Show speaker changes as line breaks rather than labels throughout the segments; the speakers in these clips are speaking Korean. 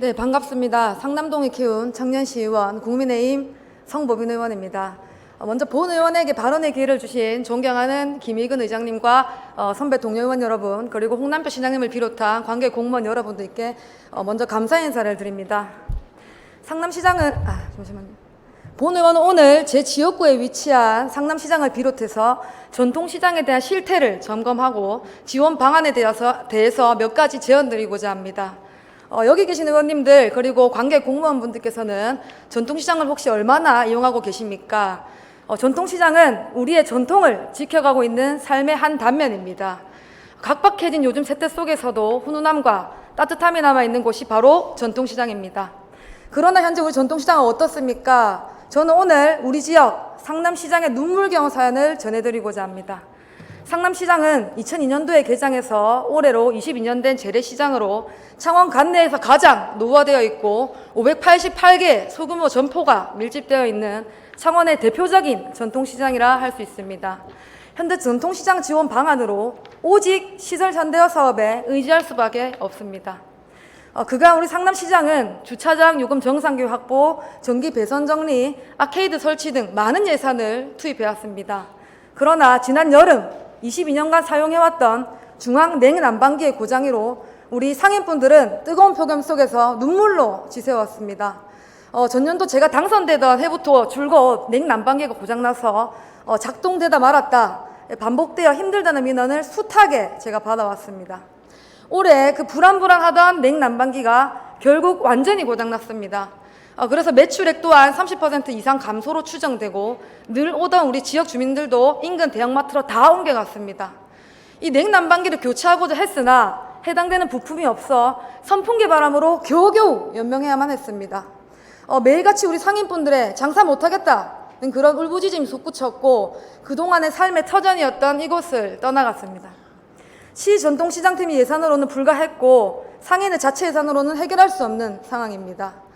네, 반갑습니다. 상남동에 키운 청년시 의원 국민의힘 성보빈 의원입니다. 어, 먼저 본 의원에게 발언의 기회를 주신 존경하는 김희근 의장님과 어, 선배 동료 의원 여러분 그리고 홍남표 시장님을 비롯한 관계 공무원 여러분들께 어, 먼저 감사 인사를 드립니다. 상남시장은 아 잠시만요. 본 의원은 오늘 제 지역구에 위치한 상남시장을 비롯해서 전통시장에 대한 실태를 점검하고 지원 방안에 대해서, 대해서 몇 가지 제언 드리고자 합니다. 어, 여기 계신 의원님들 그리고 관계 공무원분들께서는 전통시장을 혹시 얼마나 이용하고 계십니까? 어, 전통시장은 우리의 전통을 지켜가고 있는 삶의 한 단면입니다. 각박해진 요즘 세태 속에서도 훈훈함과 따뜻함이 남아있는 곳이 바로 전통시장입니다. 그러나 현재 우리 전통시장은 어떻습니까? 저는 오늘 우리 지역 상남시장의 눈물겨운 사연을 전해드리고자 합니다. 상남시장은 2002년도에 개장해서 올해로 22년 된 재래시장으로 창원 관내에서 가장 노후화되어 있고 588개 소규모 점포가 밀집되어 있는 창원의 대표적인 전통시장이라 할 수 있습니다. 현재 전통시장 지원 방안으로 오직 시설 현대화 사업에 의지할 수밖에 없습니다. 어, 그간 우리 상남시장은 주차장 요금 정상규 확보, 전기 배선 정리, 아케이드 설치 등 많은 예산을 투입해왔습니다. 그러나 지난 여름 22년간 사용해왔던 중앙 냉난방기의 고장으로 우리 상인분들은 뜨거운 폭염 속에서 눈물로 지새웠습니다. 어, 전년도 제가 당선되던 해부터 줄곧 냉난방기가 고장나서 어, 작동되다 말았다, 반복되어 힘들다는 민원을 숱하게 제가 받아왔습니다. 올해 그 불안불안하던 냉난방기가 결국 완전히 고장났습니다. 어, 그래서 매출액 또한 30% 이상 감소로 추정되고 늘 오던 우리 지역 주민들도 인근 대형마트로 다 옮겨갔습니다. 이 냉난방기를 교체하고자 했으나 해당되는 부품이 없어 선풍기 바람으로 겨우겨우 연명해야만 했습니다. 어, 매일같이 우리 상인분들의 장사 못하겠다는 그런 울부짖음이 솟구쳤고 그동안의 삶의 터전이었던 이곳을 떠나갔습니다. 시 전통시장팀이 예산으로는 불가했고 상인의 자체 예산으로는 해결할 수 없는 상황입니다.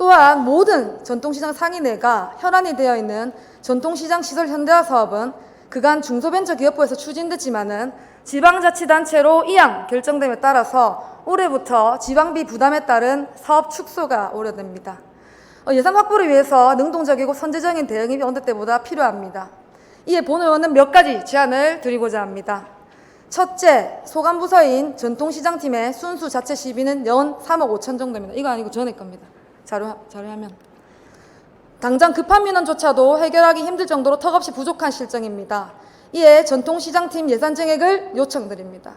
또한 모든 전통시장 상인회가 혈안이 되어 있는 전통시장 시설 현대화 사업은 그간 중소벤처기업부에서 추진됐지만은 지방자치단체로 이양 결정됨에 따라서 올해부터 지방비 부담에 따른 사업 축소가 우려됩니다. 어, 예산 확보를 위해서 능동적이고 선제적인 대응이 어느 때보다 필요합니다. 이에 본 의원은 몇 가지 제안을 드리고자 합니다. 첫째, 소관부서인 전통시장팀의 순수 자체 시비는 연 3억 5천 정도입니다. 이거 아니고 전에 겁니다. 자료, 자료하면. 당장 급한 민원조차도 해결하기 힘들 정도로 턱없이 부족한 실정입니다. 이에 전통시장팀 예산 증액을 요청드립니다.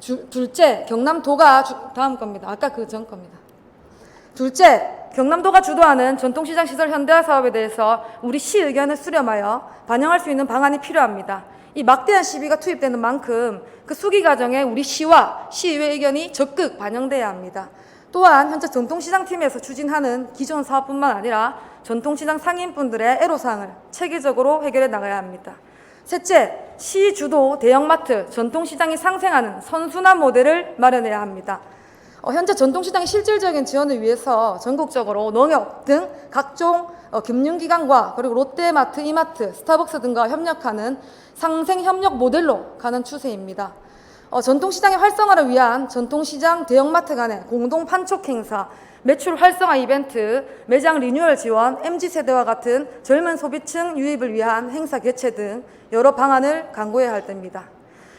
주- 둘째, 경남도가 주- 다음 겁니다. 아까 그 전 겁니다. 둘째, 경남도가 주도하는 전통시장 시설 현대화 사업에 대해서 우리 시 의견을 수렴하여 반영할 수 있는 방안이 필요합니다. 이 막대한 시비가 투입되는 만큼 그 수기 과정에 우리 시와 시의회 의견이 적극 반영돼야 합니다. 또한 현재 전통시장팀에서 추진하는 기존 사업뿐만 아니라 전통시장 상인분들의 애로사항을 체계적으로 해결해 나가야 합니다. 셋째, 시 주도 대형마트 전통시장이 상생하는 선순환 모델을 마련해야 합니다. 어, 현재 전통시장의 실질적인 지원을 위해서 전국적으로 농협 등 각종 어, 금융기관과 그리고 롯데마트, 이마트, 스타벅스 등과 협력하는 상생 협력 모델로 가는 추세입니다. 어, 전통시장의 활성화를 위한 전통시장 대형마트 간의 공동 판촉 행사, 매출 활성화 이벤트, 매장 리뉴얼 지원, MZ세대와 같은 젊은 소비층 유입을 위한 행사 개최 등 여러 방안을 강구해야 할 때입니다.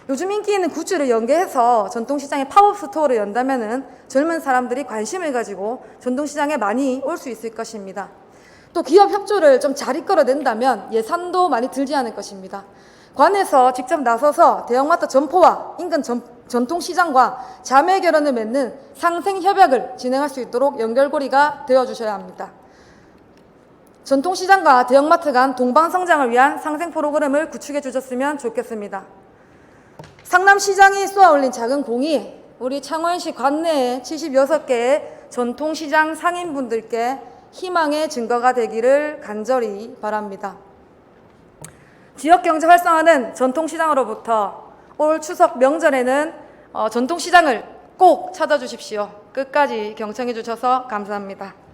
요즘 인기 있는 굿즈를 연계해서 전통시장에 팝업 스토어를 연다면은 젊은 사람들이 관심을 가지고 전통시장에 많이 올 수 있을 것입니다. 또 기업 협조를 좀 잘 이끌어낸다면 예산도 많이 들지 않을 것입니다. 관에서 직접 나서서 대형마트 점포와 인근 전, 전통시장과 자매 결연을 맺는 상생 협약을 진행할 수 있도록 연결고리가 되어 주셔야 합니다. 전통시장과 대형마트 간 동방성장을 위한 상생 프로그램을 구축해 주셨으면 좋겠습니다. 상남시장이 쏘아올린 작은 공이 우리 창원시 관내에 76개의 전통시장 상인분들께 희망의 증거가 되기를 간절히 바랍니다. 지역 경제 활성화는 전통시장으로부터 올 추석 명절에는 어, 전통시장을 꼭 찾아주십시오. 끝까지 경청해 주셔서 감사합니다.